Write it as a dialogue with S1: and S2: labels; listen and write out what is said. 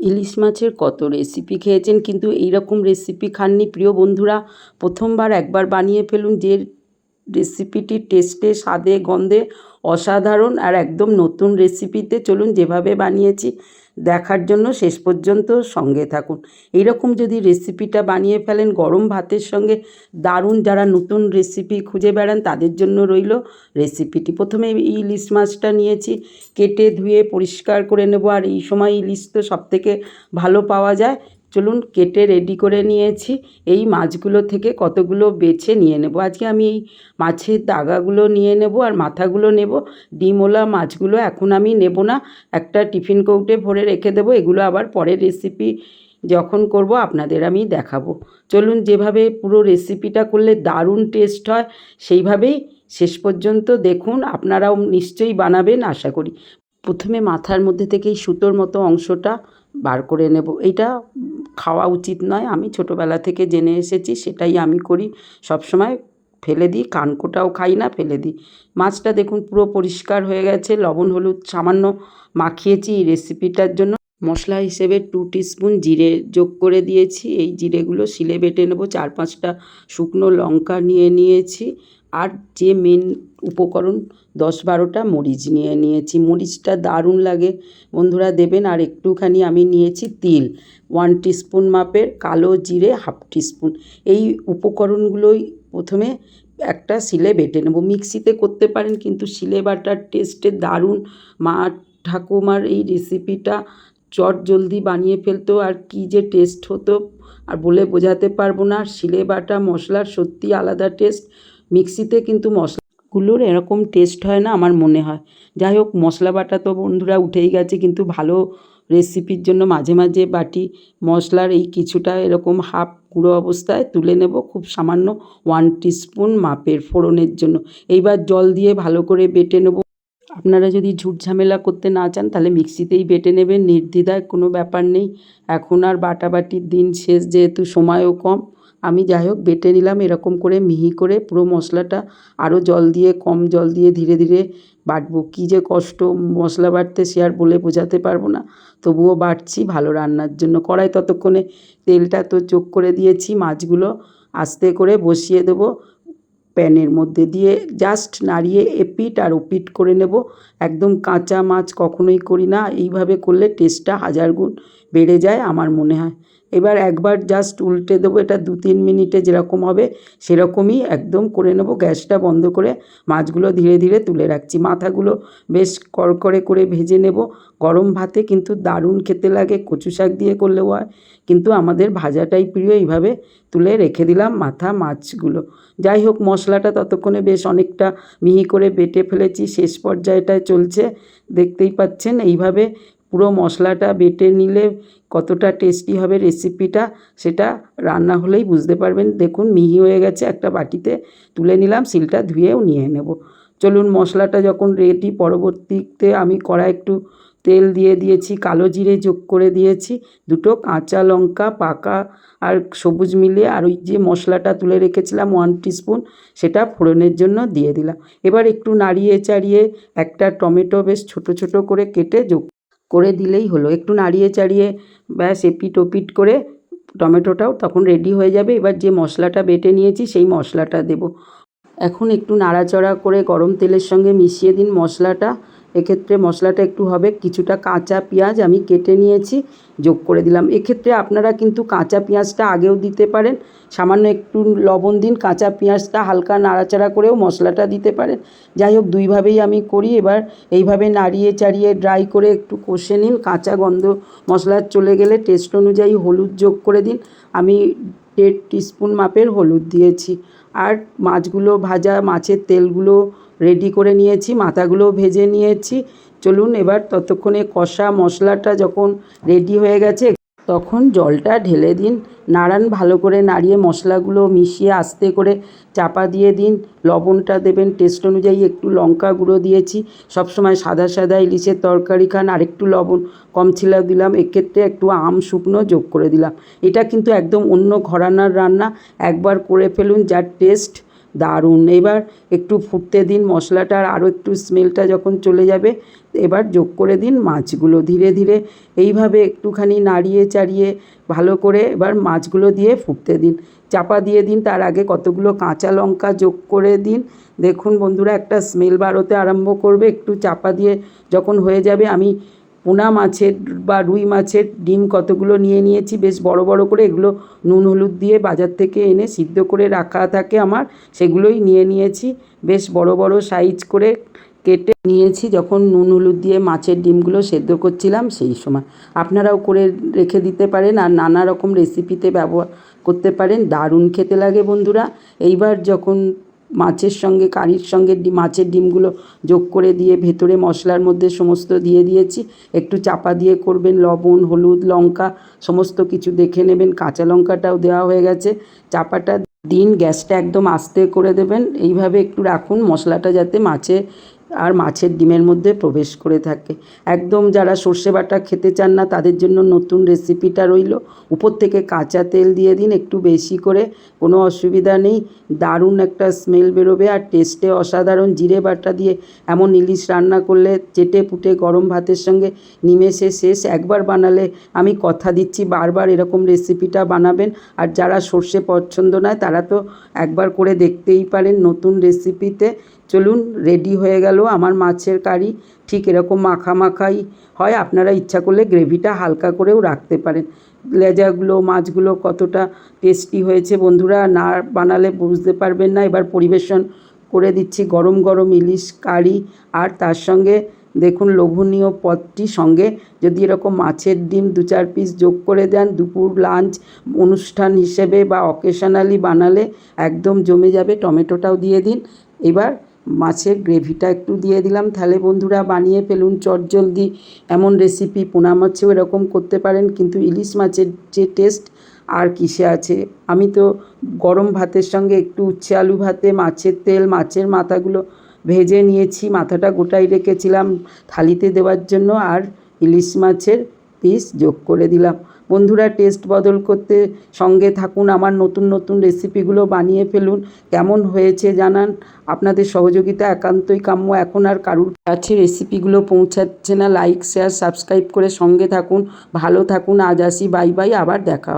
S1: ইলিশ মাছের কত রেসিপি খেয়েছেন? কিন্তু এইরকম রেসিপি খাননি। প্রিয় বন্ধুরা, প্রথমবার একবার বানিয়ে ফেলুন যে রেসিপিটি টেস্টে স্বাদে, গন্ধে অসাধারণ আর একদম নতুন রেসিপিতে চলুন যেভাবে বানিয়েছি দেখার জন্য শেষ পর্যন্ত সঙ্গে থাকুন। এইরকম যদি রেসিপিটা বানিয়ে ফেলেন, গরম ভাতের সঙ্গে দারুণ যারা নতুন রেসিপি খুঁজে বেড়ান, তাদের জন্য রইল রেসিপিটি প্রথমে ইলিশ মাছটা নিয়েছি, কেটে ধুয়ে পরিষ্কার করে নেব। আর এই সময় ইলিশ তো সবথেকে ভালো পাওয়া যায়। চলুন কেটে রেডি করে নিয়েছি। এই মাছগুলো থেকে কতগুলো বেছে নিয়ে নেব? আজকে আমি এই মাছের দাগাগুলো নিয়ে নেব আর মাথাগুলো নেব। ডিমওলা মাছগুলো এখন আমি নেব না। একটা টিফিন কৌটে ভরে রেখে দেবো। এগুলো আবার পরের রেসিপি যখন করব, আপনাদের আমি দেখাবো। চলুন যেভাবে পুরো রেসিপিটা করলে দারুণ টেস্ট হয়, সেইভাবেই শেষ পর্যন্ত দেখুন, আপনারাও নিশ্চয়ই বানাবেন, আশা করি। প্রথমে মাথার মধ্যে থেকে এই সুতোর মতো অংশটা বার করে নেব। এটা খাওয়া উচিত নয়। আমি ছোটোবেলা থেকে জেনে এসেছি, সেটাই আমি করি। সবসময় ফেলে দিই, কানকোটাও খাই না, ফেলে দিই। মাছটা দেখুন পুরো পরিষ্কার হয়ে গেছে, লবণ, হলুদ সামান্য মাখিয়েছি এই রেসিপিটার জন্য। মশলা হিসেবে টু টিস্পুন জিরে যোগ করে দিয়েছি। এই জিরেগুলো শিলে বেটে নেব, চার পাঁচটা শুকনো লঙ্কা নিয়ে নিয়েছি। আর যে মেন উপকরণ দশ বারোটা মরিচ নিয়ে নিয়েছি। মরিচটা দারুণ লাগে। বন্ধুরা দেবেন আর একটুখানি আমি নিয়েছি তিল। ওয়ান টিস্পুন মাপের কালো জিরে হাফ টিস্পুন এই উপকরণগুলোই প্রথমে একটা শিলে বেটে নেব। মিক্সিতে করতে পারেন কিন্তু শিলে বাটার টেস্টে দারুণ। মা ঠাকুমার এই রেসিপিটা চট জলদি বানিয়ে ফেলতো আর কী যে টেস্ট হতো আর বলে বোঝাতে পারব না। শিলে বাটা মশলার সত্যি আলাদা টেস্ট মিক্সিতে কিন্তু মশলাগুলোর এরকম টেস্ট হয় না আমার মনে হয়। যাই হোক মশলা বাটা তো বন্ধুরা উঠেই গেছে, কিন্তু ভালো রেসিপির জন্য মাঝে মাঝে বাটি মশলার এই কিছুটা এরকম হাফ গুঁড়ো অবস্থায় তুলে নেব খুব সামান্য ওয়ান টিস্পুন মাপের ফোড়নের জন্য। এইবার জল দিয়ে ভালো করে বেটে নেব। আপনারা যদি ঝুট ঝামেলা করতে না চান, তাহলে মিক্সিতেই বেটে নেবেন, নির্দ্বিধায় কোনো ব্যাপার নেই। এখন আর বাটাবাটির দিন শেষ, যেহেতু সময়ও কম। আমি যাই হোক, বেটে নিলাম, এরকম করে মিহি করে পুরো মশলাটা আরও জল দিয়ে, কম জল দিয়ে ধীরে ধীরে বাটবো। কী যে কষ্ট, মশলা বাটতে সে আর বলে বোঝাতে পারব না। তবুও বাটছি ভালো রান্নার জন্য। কড়াই ততক্ষণে তেলটা তো চোখ করে দিয়েছি, মাছগুলো আস্তে করে বসিয়ে দেবো। প্যানের মধ্যে দিয়ে জাস্ট নাড়িয়ে এপিট আর ওপিট করে নেব। একদম কাঁচা মাছ কখনোই করি না। এইভাবে করলে টেস্টটা হাজার গুণ বেড়ে যায় আমার মনে হয়। এবার একবার জাস্ট উল্টে দেবো, এটা দু তিন মিনিটে যেরকম হবে, সেরকমই একদম করে নেব, গ্যাসটা বন্ধ করে মাছগুলো ধীরে ধীরে তুলে রাখছি। মাথাগুলো বেশ কড়কড়ে করে ভেজে নেব। গরম ভাতে কিন্তু দারুণ খেতে লাগে, কচু শাক দিয়ে করলেও হয়, কিন্তু আমাদের ভাজাটাই প্রিয়, এইভাবে তুলে রেখে দিলাম মাথা মাছগুলো। যাই হোক, মশলাটা ততক্ষণে বেশ অনেকটা মিহি করে বেটে ফেলেছি, শেষ পর্যায়টায় চলছে, দেখতেই পাচ্ছেন, এইভাবে পুরো মশলাটা বেটে নিলে কতটা টেস্টি হবে রেসিপিটা সেটা রান্না হলেই বুঝতে পারবেন। দেখুন, মিহি হয়ে গেছে একটা বাটিতে। তুলে নিলাম, সিলটা ধুয়েও নিয়ে নেব। চলুন, মশলাটা যখন রেডি পরবর্তীতে আমি কড়া একটু তেল দিয়ে দিয়েছি, কালো জিরে যোগ করে দিয়েছি, দুটো কাঁচা লঙ্কা পাকা আর সবুজ মিলিয়ে, আর ওই যে মশলাটা তুলে রেখেছিলাম ওয়ান টিস্পুন সেটা ফোড়নের জন্য দিয়ে দিলাম। এবার একটু নাড়িয়ে চাড়িয়ে একটা টমেটো বেশ ছোট ছোট করে কেটে যোগ করে দিলেই হলো। একটু নাড়িয়ে চাড়িয়ে ব্যাস এপিট ওপিট করে টমেটোটাও তখন রেডি হয়ে যাবে। এবার যে মশলাটা বেটে নিয়েছি সেই মশলাটা দেব। এখন একটু নাড়াচড়া করে গরম তেলের সঙ্গে মিশিয়ে দিন মশলাটা। এক্ষেত্রে মশলাটা একটু হবে। কিছুটা কাঁচা পেঁয়াজ আমি কেটে নিয়েছি, যোগ করে দিলাম। এক্ষেত্রে আপনারা কিন্তু কাঁচা পেঁয়াজটা আগেও দিতে পারেন। সামান্য একটু লবণ দিন, কাঁচা পেঁয়াজটা হালকা নাড়াচাড়া করেও মশলাটা দিতে পারেন। যাই হোক, দুইভাবেই আমি করি। এবার এইভাবে নাড়িয়ে চাড়িয়ে ড্রাই করে একটু কষে নিন। কাঁচা গন্ধ মশলার চলে গেলে টেস্ট অনুযায়ী হলুদ যোগ করে দিন। আমি দেড় টিস্পুন মাপের হলুদ দিয়েছি। আর মাছগুলো ভাজা, মাছের তেলগুলো রেডি করে নিয়েছি, মাথাগুলোও ভেজে নিয়েছি। চলুন এবার ততক্ষণে কষা মশলাটা যখন রেডি হয়ে গেছে, তখন জলটা ঢেলে দিন। নাড়ান, ভালো করে নাড়িয়ে মশলাগুলো মিশিয়ে আস্তে করে চাপা দিয়ে দিন। লবণটা দেবেন, টেস্ট অনুযায়ী একটু লঙ্কা গুঁড়ো দিয়েছি। সবসময় সাদা সাদা ইলিশের তরকারি খান, আর একটু লবণ কম ছিল দিলাম। এক্ষেত্রে একটু আম শুকনো যোগ করে দিলাম। এটা কিন্তু একদম অন্য ঘরানার রান্না। একবার করে ফেলুন, যার টেস্ট দারুণ। এবার একটু ফুটতে দিন, মশলাটার আরও একটু স্মেলটা যখন চলে যাবে, এবার যোগ করে দিন মাছগুলো ধীরে ধীরে। এইভাবে একটুখানি নাড়িয়ে চাড়িয়ে ভালো করে এবার মাছগুলো দিয়ে ফুটতে দিন। চাপা দিয়ে দিন, তার আগে কতগুলো কাঁচা লঙ্কা যোগ করে দিন। দেখুন বন্ধুরা, একটা স্মেল বাড়তে আরম্ভ করবে। একটু চাপা দিয়ে যখন হয়ে যাবে, আমি পোনা মাছের বা রুই মাছের ডিম কতগুলো নিয়ে নিয়েছি, বেশ বড় বড় করে এগুলো নুন হলুদ দিয়ে বাজার থেকে এনে সিদ্ধ করে রাখা থাকে আমার, সেগুলোই নিয়ে নিয়েছি, বেশ বড় বড় সাইজ করে কেটে নিয়েছি, যখন নুন হলুদ দিয়ে মাছের ডিমগুলো সেদ্ধ করছিলাম সেই সময়। আপনারাও করে রেখে দিতে পারেন আর নানা রকম রেসিপিতে ব্যবহার করতে পারেন, দারুণ খেতে লাগে বন্ধুরা। এইবার যখন মাছের সঙ্গে, কারির সঙ্গে মাছের ডিমগুলো যোগ করে দিয়ে ভেতরে মশলার মধ্যে সমস্ত দিয়ে দিয়েছি। একটু চাপা দিয়ে করবেন লবণ, হলুদ, লঙ্কা, সমস্ত কিছু দেখে নেবেন। কাঁচা লঙ্কাটাও দেওয়া হয়ে গেছে। চাপাটা দিন, গ্যাসটা একদম আস্তে করে দেবেন। এইভাবে একটু রাখুন। মশলাটা যাতে মাছে আর মাছের ডিমের মধ্যে প্রবেশ করে থাকে। একদম যারা সর্ষে বাটা খেতে চান না, তাদের জন্য নতুন রেসিপিটা রইল। উপর থেকে কাঁচা তেল দিয়ে দিন, একটু বেশি করে, কোনো অসুবিধা নেই। দারুণ একটা স্মেল বেরোবে আর টেস্টে অসাধারণ জিরে বাটা দিয়ে এমন ইলিশ রান্না করলে চেটে পুটে গরম ভাতের সঙ্গে নিমেষে শেষ। একবার বানালে আমি কথা দিচ্ছি, বারবার এরকম রেসিপিটা বানাবেন। আর যারা সর্ষে পছন্দ নয়, তারা তো একবার করে দেখতেই পারেন নতুন রেসিপিতে। চলুন রেডি হয়ে গেল আমার মাছের কারি। ঠিক এরকম মাখা মাখাই হয়, আপনারা ইচ্ছা করলে গ্রেভিটা হালকা করেও রাখতে পারেন। লেজাগুলো, মাছগুলো কতটা টেস্টি হয়েছে বন্ধুরা, না বানালে বুঝতে পারবেন না। এবার পরিবেশন করে দিচ্ছি গরম গরম ইলিশ কারি আর তার সঙ্গে দেখুন লোভনীয় পদটি সঙ্গে যদি এরকম মাছের ডিম দু চার পিস যোগ করে দেন, দুপুর লাঞ্চ অনুষ্ঠান হিসেবে বা অকেশনালি বানালে একদম জমে যাবে। টমেটোটাও দিয়ে দিন। এবার মাছের গ্রেভিটা একটু দিয়ে দিলাম। তাহলে বন্ধুরা বানিয়ে ফেলুন চটজলদি এমন রেসিপি পোনা মাছেও এরকম করতে পারেন, কিন্তু ইলিশ মাছের যে টেস্ট আর কিসে আছে? আমি তো গরম ভাতের সঙ্গে একটু উচ্ছে আলু ভাতে, মাছের তেল, মাছের মাথাগুলো ভেজে নিয়েছি। মাথাটা গোটাই রেখেছিলাম থালিতে দেওয়ার জন্য আর ইলিশ মাছের পিস যোগ করে দিলাম। বন্ধুরা টেস্ট বদল করতে সঙ্গে থাকুন, আমার নতুন নতুন রেসিপিগুলো বানিয়ে ফেলুন। কেমন হয়েছে জানান। আপনাদের সহযোগিতা একান্তই কাম্য। এখন আর কারুর কাছে রেসিপিগুলো পৌঁছাচ্ছে না। লাইক শেয়ার সাবস্ক্রাইব করে সঙ্গে থাকুন। ভালো থাকুন। আজ আসি। বাই বাই আবার দেখা